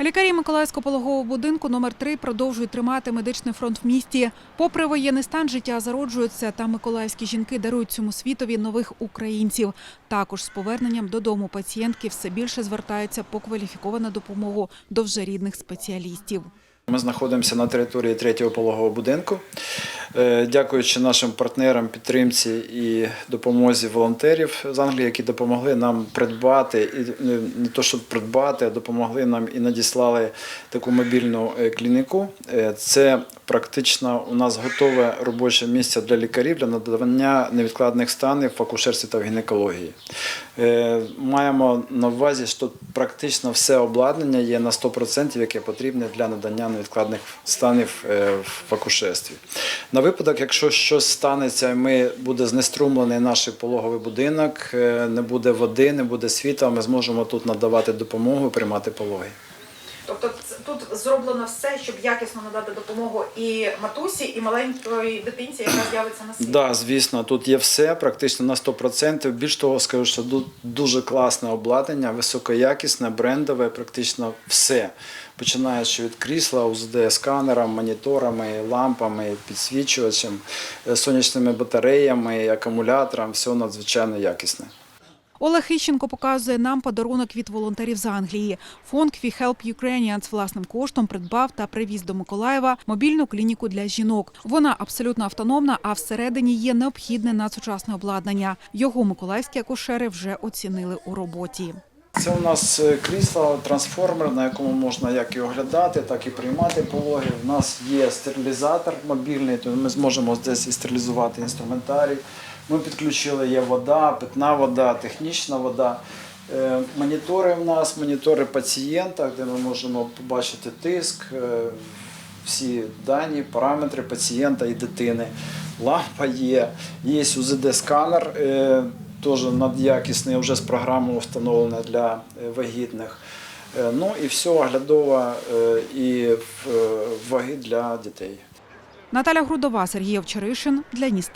Лікарі Миколаївського пологового будинку номер 3 продовжують тримати медичний фронт в місті. Попри воєнний стан, життя зароджується, та миколаївські жінки дарують цьому світові нових українців. Також з поверненням додому пацієнтки все більше звертаються по кваліфіковану допомогу до вже рідних спеціалістів. Ми знаходимося на території третього пологового будинку. Е, Дякуючи нашим партнерам, підтримці і допомозі волонтерів з Англії, які допомогли нам придбати і не- то, щоб придбати, а допомогли нам і надіслали таку мобільну е, клініку. Е, Це практично у нас готове робоче місце для лікарів для надавання невідкладних станів в акушерстві та в гінекології. Маємо на увазі, що практично все обладнання є на 100%, яке потрібне для надання невідкладних станів в акушерстві. На випадок, якщо щось станеться, ми буде знеструмлений наш пологовий будинок, е, не буде води, не буде світла, ми зможемо тут надавати допомогу, приймати пологи. Тобто тут зроблено все, щоб якісно надати допомогу і матусі, і маленької дитинці, яка з'явиться на світ. Да, звісно, тут є все практично на 100%. Більш того, скажу, що тут дуже класне обладнання, високоякісне, брендове, практично все. Починаючи від крісла, УЗД-сканером, моніторами, лампами, підсвічувачем, е, сонячними батареями, акумулятором, все надзвичайно якісне. Олег Іщенко показує нам подарунок від волонтерів з Англії. Фонд «We Help Ukrainians» власним коштом придбав та привіз до Миколаєва мобільну клініку для жінок. Вона абсолютно автономна, а всередині є необхідне надсучасне обладнання. Його миколаївські акушери вже оцінили у роботі. Це у нас е, крісло, трансформер, на якому можна як і оглядати, так і приймати пологи. У нас є стерилізатор мобільний, то ми зможемо здесь і стерилізувати інструментарій. Ми підключили є вода, питна вода, технічна вода. Е, Монітори в нас, монітори пацієнта, де ми можемо побачити тиск, е, всі дані, параметри пацієнта і дитини. Лампа є, є УЗД-сканер, е, теж надякісний, вже з програмою встановлений для вагітних. Ну і все оглядова і ваги для дітей. Наталя Грудова, Сергій Овчаришин для Ніс.